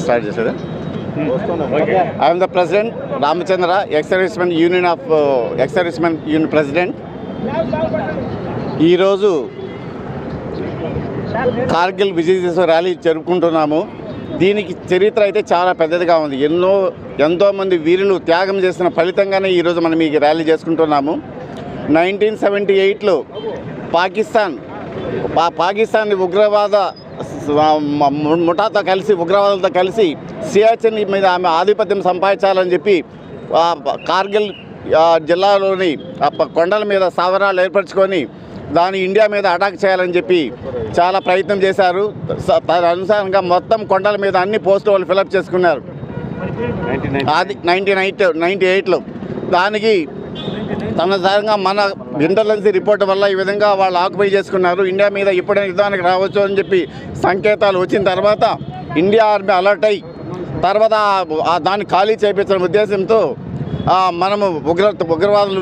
Start చేసేది? I'm the president Ramachandra ex servicemen union of ex servicemen union president ఈరోజు Kargil Vijay Divas rally జరుపుకుంటున్నాము. దీనికి చరిత్ర అయితే చాలా పెద్దదిగా ఉంది. ఎన్నో ఎంతోమంది వీరులు త్యాగం చేసిన ఫలితంగానే ఈరోజు మనం ఈ ర్యాలీ చేసుకుంటున్నాము. నైన్టీన్ సెవెంటీ ఎయిట్లో పాకిస్తాన్ పాకిస్తాన్ ఉగ్రవాద ముఠాతో కలిసి ఉగ్రవాదులతో కలిసి సియాచిన్ మీద ఆమె ఆధిపత్యం సంపాదించాలని చెప్పి కార్గిల్ జిల్లాలోని కొండల మీద స్థావరాలు ఏర్పరచుకొని దాని ఇండియా మీద అటాక్ చేయాలని చెప్పి చాలా ప్రయత్నం చేశారు. దాని అనుసారంగా మొత్తం కొండల మీద అన్ని పోస్టులు వాళ్ళు ఫిలప్ చేసుకున్నారు. అది నైన్టీన్ ఎయిట్ నైంటీ ఎయిట్లో. దానికి తన తనసారంగా మన ఇంటెలిజెన్స్ రిపోర్ట్ వల్ల ఈ విధంగా వాళ్ళు ఆక్యుపై చేసుకున్నారు. ఇండియా మీద ఎప్పుడైనా యుద్ధానికి రావచ్చు అని చెప్పి సంకేతాలు వచ్చిన తర్వాత ఇండియా ఆర్మీ అలర్ట్ అయ్యి తర్వాత దాన్ని ఖాళీ చేపించడం ఉద్దేశంతో మనము ఉగ్ర ఉగ్రవాదులు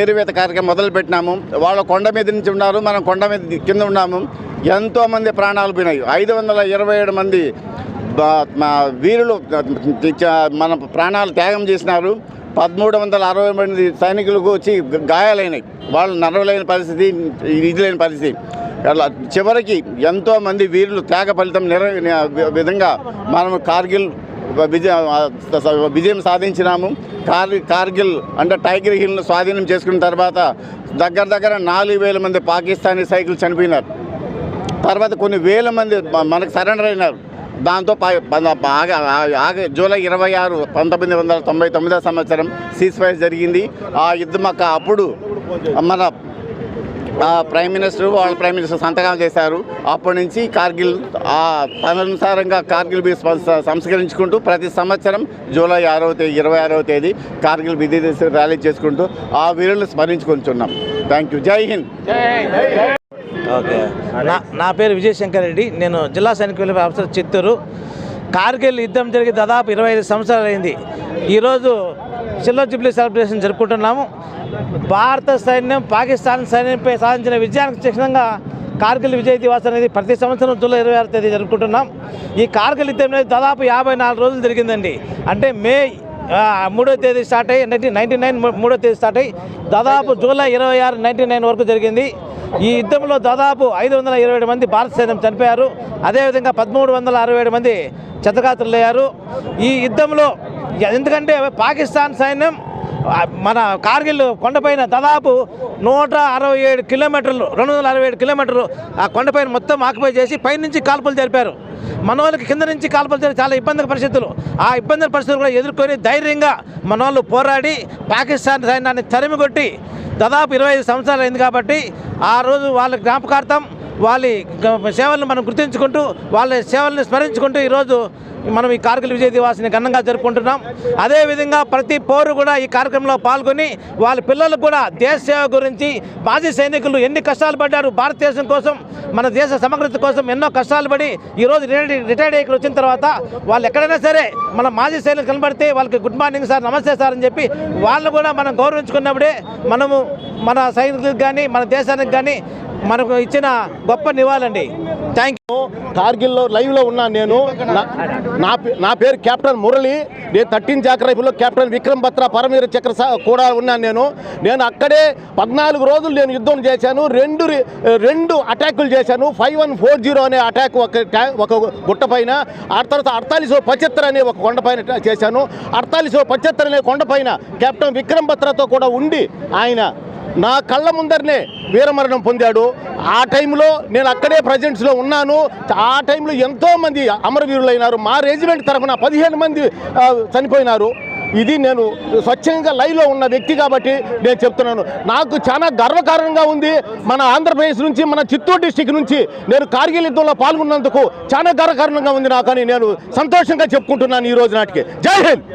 ఏరువేత కార్యక్రమం మొదలుపెట్టినాము. వాళ్ళ కొండ మీద నుంచి ఉన్నారు మనం కొండ మీద కింద ఉన్నాము. ఎంతోమంది ప్రాణాలు పోయినాయి. ఐదు వందల ఇరవై ఏడు మంది వీరులు మన ప్రాణాలు త్యాగం చేసినారు. పదమూడు వందల అరవై మంది సైనికులకు వచ్చి గాయాలైనాయి. వాళ్ళు నడవలేని పరిస్థితి ఇది లేని పరిస్థితి. అలా చివరికి ఎంతోమంది వీరులు త్యాగ ఫలితం నిర విధంగా మనం కార్గిల్ విజయం విజయం సాధించినాము. కార్ కార్గిల్ అంటే టైగర్ హిల్ను స్వాధీనం చేసుకున్న తర్వాత దగ్గర దగ్గర నాలుగు వేల మంది పాకిస్తానీ సైకిల్ చనిపోయినారు. తర్వాత కొన్ని వేల మంది మనకు సరెండర్ అయినారు. దాంతో ప- ఆగ- జూలై ఇరవై ఆరు పంతొమ్మిది వందల తొంభై తొమ్మిదో సంవత్సరం సీజ్ ఫైర్ జరిగింది. ఆ యుద్ధం అక్క అప్పుడు మన ఆ ప్రైమ్ మినిస్టర్ వాళ్ళ ప్రైమ్ మినిస్టర్ సంతకాలు చేశారు. అప్పటి నుంచి కార్గిల్ ఆ తదనుసారంగా కార్గిల్ బీ సంస్కరించుకుంటూ ప్రతి సంవత్సరం జూలై ఆరవ తేదీ ఇరవై ఆరవ తేదీ కార్గిల్ విధి ర్యాలీ చేసుకుంటూ ఆ వీరులను స్మరించుకుంటున్నాం థ్యాంక్ యూ జై హింద్. ఓకే. నా నా పేరు విజయశంకర్ రెడ్డి. నేను జిల్లా సైనిక వెలుగు ఆఫీసర్ చిత్తూరు. కార్గిల్ యుద్ధం జరిగి దాదాపు ఇరవై ఐదు సంవత్సరాలు అయింది. ఈరోజు సిల్వర్ జూబ్లీ సెలబ్రేషన్ జరుపుకుంటున్నాము. భారత సైన్యం పాకిస్తాన్ సైన్యంపై సాధించిన విజయానికి చిహ్నంగా కార్గిల్ విజయ్ దివాస్ అనేది ప్రతి సంవత్సరం జూలై ఇరవై ఆరు తేదీ జరుపుకుంటున్నాం. ఈ కార్గిల్ యుద్ధం అనేది దాదాపు యాభై నాలుగు రోజులు జరిగిందండి. అంటే మే మూడో తేదీ స్టార్ట్ అయ్యి నైన్టీన్ నైన్టీ నైన్ మూడో తేదీ స్టార్ట్ అయ్యి దాదాపు జూలై ఇరవై ఆరు నైన్టీ నైన్ వరకు జరిగింది. ఈ యుద్ధంలో దాదాపు ఐదు వందల ఇరవై ఏడు మంది భారత సైన్యం చనిపోయారు. అదేవిధంగా పదమూడు వందల అరవై ఏడు మంది చెత్తగాత్రులయ్యారు ఈ యుద్ధంలో ఎందుకంటే పాకిస్తాన్ సైన్యం మన కార్గిల్ కొండపైన దాదాపు నూట అరవై ఏడు కిలోమీటర్లు రెండు వందల అరవై ఏడు కిలోమీటర్లు ఆ కొండపైన మొత్తం ఆక్యుపై చేసి పైనుంచి కాల్పులు జరిపారు. మనోళ్ళకి కింద నుంచి కాల్పులు జరిపి చాలా ఇబ్బంది పరిస్థితులు. ఆ ఇబ్బంది పరిస్థితులు కూడా ఎదుర్కొని ధైర్యంగా మనోళ్ళు పోరాడి పాకిస్తాన్ సైన్యాన్ని తరిమి కొట్టి దాదాపు ఇరవై ఐదు సంవత్సరాలు అయింది కాబట్టి ఆ రోజు వాళ్ళ జ్ఞాపకార్థం వాళ్ళ సేవలను మనం గుర్తించుకుంటూ వాళ్ళ సేవలను స్మరించుకుంటూ ఈరోజు మనం ఈ కార్గిల్ విజయ దివాస్ని ఘనంగా జరుపుకుంటున్నాం. అదేవిధంగా ప్రతి పౌరు కూడా ఈ కార్యక్రమంలో పాల్గొని వాళ్ళ పిల్లలకు కూడా దేశ సేవ గురించి మాజీ సైనికులు ఎన్ని కష్టాలు పడ్డారు భారతదేశం కోసం మన దేశ సమగ్రత కోసం ఎన్నో కష్టాలు పడి ఈరోజు రిటైర్డ్ రిటైర్డ్ అయ్యి వచ్చిన తర్వాత వాళ్ళు ఎక్కడైనా సరే మన మాజీ సైనికులు కనబడితే వాళ్ళకి గుడ్ మార్నింగ్ సార్ నమస్తే సార్ అని చెప్పి వాళ్ళు కూడా మనం గౌరవించుకున్నప్పుడే మనము మన సైనికులకు కానీ మన దేశానికి కానీ మనకు ఇచ్చిన గొప్ప నివాళండి థ్యాంక్ యూ కార్గిల్లో లైవ్లో ఉన్నాను నేను. నా- నా పే- నా పేరు కెప్టెన్ మురళి. నేను థర్టీన్ జాక్ రైఫిల్లో కెప్టెన్ విక్రమ్ బత్రా పరమవీర చక్ర కూడా ఉన్నాను నేను. నేను అక్కడే పద్నాలుగు రోజులు నేను యుద్ధం చేశాను. రెండు రెండు అటాకులు చేశాను. ఫైవ్ వన్ ఫోర్ జీరో అనే అటాక్ ఒక ఒక గుట్ట పైన. ఆ తర్వాత అడతాలిసో పచ్చత్తర్ అనే ఒక కొండ పైన చేశాను. అడతాలిసో పచ్చత్తర్ అనే కొండ పైన కెప్టెన్ విక్రమ్ బత్రాతో కూడా ఉండి ఆయన నా కళ్ళ ముందరనే వీరమరణం పొందాడు. ఆ టైంలో నేను అక్కడే ప్రజెంట్స్లో ఉన్నాను. ఆ టైంలో ఎంతోమంది అమరవీరులైనారు. మా రెజిమెంట్ తరఫున పదిహేను మంది చనిపోయినారు. ఇది నేను స్వచ్ఛంగా లైవ్లో ఉన్న వ్యక్తి కాబట్టి నేను చెప్తున్నాను. నాకు చాలా గర్వకారణంగా ఉంది. మన ఆంధ్రప్రదేశ్ నుంచి మన చిత్తూరు డిస్టిక్ నుంచి నేను కార్గిల్ యుద్ధంలో పాల్గొన్నందుకు చాలా గర్వకారణంగా ఉంది నాకు అని నేను సంతోషంగా చెప్పుకుంటున్నాను ఈ రోజు నాటికి. జై హింద్!